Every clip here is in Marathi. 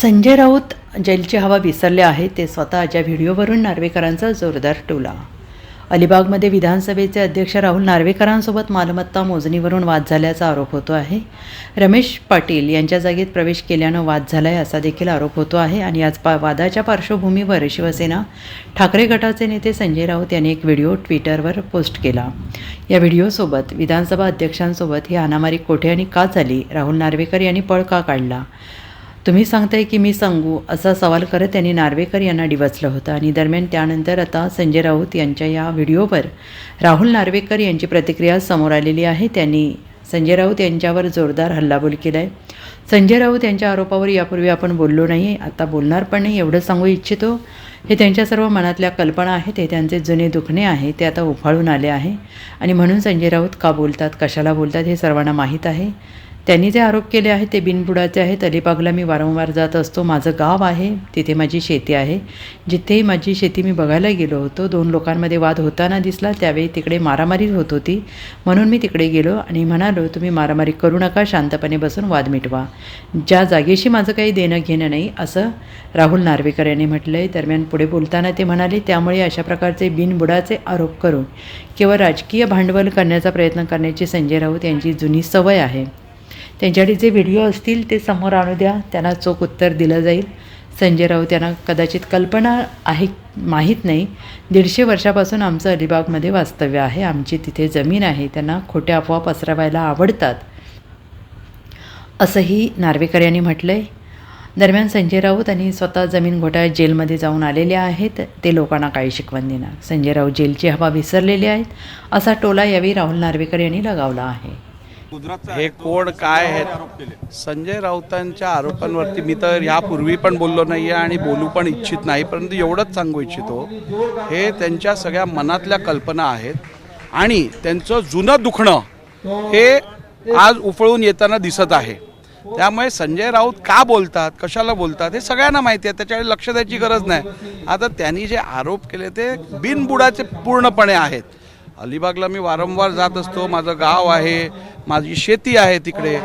संजय राऊत जेलची हवा विसरले आहे ते स्वतःच्या व्हिडिओवरून नार्वेकरांचा जोरदार टोला. अलिबागमध्ये विधानसभेचे अध्यक्ष राहुल नार्वेकरांसोबत मालमत्ता मोजणीवरून वाद झाल्याचा आरोप होतो आहे. रमेश पाटील यांच्या जागेत प्रवेश केल्यानं वाद झाला आहे असा देखील आरोप होतो आहे आणि याच पा वादाच्या पार्श्वभूमीवर शिवसेना ठाकरे गटाचे नेते संजय राऊत यांनी एक व्हिडिओ ट्विटरवर पोस्ट केला. या व्हिडिओसोबत विधानसभा अध्यक्षांसोबत ही अनामारी कोठे आणि का झाली? राहुल नार्वेकर यांनी पळ का काढला? तुम्ही सांगताय की मी सांगू असा सवाल करत त्यांनी नार्वेकर यांना डिवचलं होतं. आणि दरम्यान त्यानंतर आता संजय राऊत यांच्या या व्हिडिओवर राहुल नार्वेकर यांची प्रतिक्रिया समोर आलेली आहे. त्यांनी संजय राऊत यांच्यावर जोरदार हल्लाबोल केला आहे संजय राऊत यांच्या आरोपावर यापूर्वी आपण बोललो नाही आता बोलणार पण नाही एवढं सांगू इच्छितो. हे त्यांच्या सर्व मनातल्या कल्पना आहेत हे त्यांचे जुने दुखणे आहे ते आता उफाळून आले आहे. आणि म्हणून संजय राऊत का बोलतात कशाला बोलतात हे सर्वांना माहीत आहे. त्यांनी जे आरोप केले आहेत ते बिनबुडाचे आहेत. अलिबागला मी वारंवार जात असतो. माझं गाव आहे. तिथे माझी शेती आहे. जिथेही माझी शेती मी बघायला गेलो होतो. दोन लोकांमध्ये वाद होताना दिसला. त्यावेळी तिकडे मारामारी होत होती. म्हणून मी तिकडे गेलो आणि म्हणालो तुम्ही मारामारी करू नका. शांतपणे बसून वाद मिटवा. ज्या जागेशी माझं काही देणं घेणं नाही असं राहुल नार्वेकर यांनी म्हटलं आहे दरम्यान पुढे बोलताना ते म्हणाले त्यामुळे अशा प्रकारचे बिनबुडाचे आरोप करून केवळ राजकीय भांडवल करण्याचा प्रयत्न करण्याची संजय राऊत यांची जुनी सवय आहे. त्यांच्याकडे जे व्हिडिओ असतील ते समोर आणू द्या. त्यांना चोख उत्तर दिलं जाईल. संजय राऊत यांना कदाचित कल्पना आहे माहीत नाही. दीडशे वर्षापासून आमचं अलिबागमध्ये वास्तव्य आहे. आमची तिथे जमीन आहे. त्यांना खोट्या अफवा पसरवायला आवडतात. असंही नार्वेकर यांनी म्हटलं आहे दरम्यान संजय राऊत आणि स्वतः जमीन घोटाळ्यात जेलमध्ये जाऊन आलेले आहेत. ते लोकांना काही शिकवण देणार. संजय राऊत जेलची हवा विसरलेली आहेत. असा टोला यावेळी राहुल नार्वेकर यांनी लगावला आहे. हे कोण काय आहेत? संजय राऊतांच्या आरोपांवरती मी तर यापूर्वी पण बोललो नाही आहे आणि बोलू पण इच्छित नाही परंतु एवढंच सांगू इच्छितो हे त्यांच्या सगळ्या मनातल्या कल्पना आहेत आणि त्यांचं जुनं दुखणं हे आज उफळून येताना दिसत आहे. त्यामुळे संजय राऊत का बोलतात कशाला बोलतात हे सगळ्यांना माहिती आहे त्याच्याकडे लक्ष द्यायची गरज नाही. आता त्यांनी जे आरोप केले ते बिनबुडाचे पूर्णपणे आहेत. अलिबागला मी वारंवार जात असतो माझं गाव आहे माझी शेती आहे तिकडे.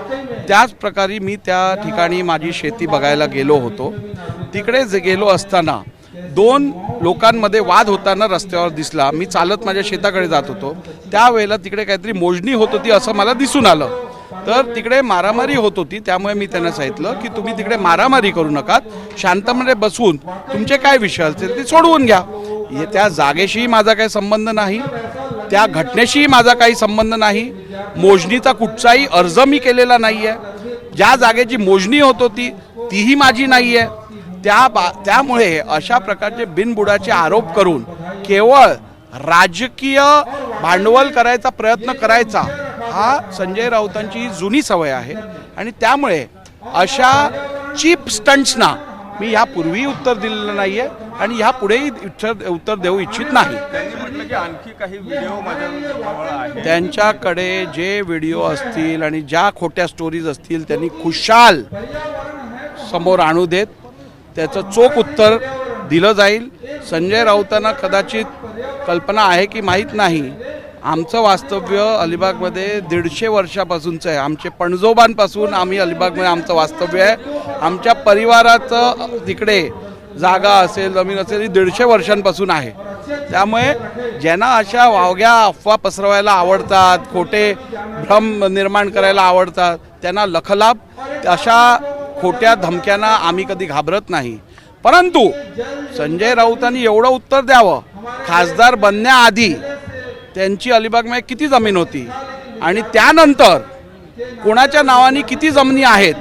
त्याच प्रकारे मी त्या ठिकाणी माझी शेती बघायला गेलो होतो. तिकडे जे गेलो असताना दोन लोकांमध्ये वाद होताना रस्त्यावर दिसला. मी चालत माझ्या शेताकडे जात होतो. त्यावेळेला तिकडे काहीतरी मोजणी होत होती असं मला दिसून आलं. तर तिकडे मारामारी होत होती. त्यामुळे मी त्यांना सांगितलं की तुम्ही तिकडे मारामारी करू नका शांतपणे बसवून तुमचे काय विषय असतील ते सोडवून घ्या. त्या जागेशीही माझा काही संबंध नाही. त्या घटनेशीही माझा काही संबंध नाही. मोजणीचा कुठचाही अर्ज मी केलेला नाही आहे ज्या जागेची मोजणी होत होती तीही माझी नाही आहे त्या बा त्यामुळे अशा प्रकारचे बिनबुडाचे आरोप करून केवळ राजकीय भांडवल करायचा प्रयत्न करायचा हा संजय राऊतांची जुनी सवय आहे. आणि त्यामुळे अशा चीप स्टंट्सना मी यापूर्वी उत्तर दिलेलं नाही आहे आणि यापुढेही उत्तर उत्तर देऊ इच्छित नाही. त्यांनी म्हटलं की आणखी काही व्हिडिओ त्यांच्याकडे जे व्हिडिओ असतील आणि ज्या खोट्या स्टोरीज असतील त्यांनी खुशाल समोर आणू देत. त्याचं चोख उत्तर दिलं जाईल. संजय राऊतांना कदाचित कल्पना आहे की माहीत नाही. आमचं वास्तव्य अलिबागमध्ये दीडशे वर्षापासूनचं आहे. आमचे पणजोबांपासून आम्ही अलिबागमध्ये आमचं वास्तव्य आहे. आमच्या परिवाराचं तिकडे जागा असेल जमीन असेल ही दीडशे वर्षांपासून आहे. त्यामुळे ज्यांना अशा वावग्या अफवा पसरवायला आवडतात खोटे भ्रम निर्माण करायला आवडतात त्यांना लखलाभ अशा खोट्या धमक्यांना आम्ही कधी घाबरत नाही. परंतु संजय राऊतांनी एवढं उत्तर द्यावं. खासदार बनण्याआधी त्यांची अलिबागमध्ये किती जमीन होती? आणि त्यानंतर कोणाच्या नावाने किती जमिनी आहेत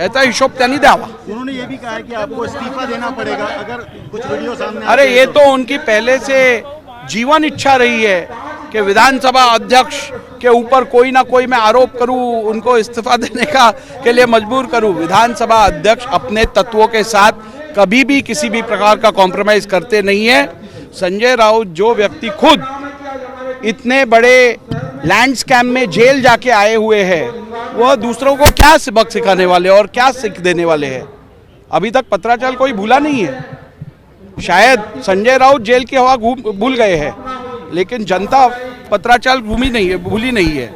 याचा हिशोब त्यांनी द्यावा. उन्होंने ये भी कहा है कि आपको इस्तीफा देना पड़ेगा। अगर कुछ वीडियो सामने अरे ये तो उनकी पहले से जीवन इच्छा रही है कि विधानसभा अध्यक्ष के ऊपर कोई ना कोई मैं आरोप करूं उनको इस्तीफा देने का के लिए मजबूर करूं। विधानसभा अध्यक्ष अपने तत्वों के साथ कभी भी किसी भी प्रकार का कॉम्प्रोमाइज करते नहीं है। संजय राउत जो व्यक्ति खुद इतने बड़े लैंड स्कैम में जेल जाके आए हुए हैं। वह दूसरों को क्या सबक सिखाने वाले और क्या सीख देने वाले हैं? अभी तक पत्राचार कोई भूला नहीं है। शायद संजय राउत जेल की हवा भूल गए हैं, लेकिन जनता पत्राचार भूमि नहीं है, भूली नहीं है।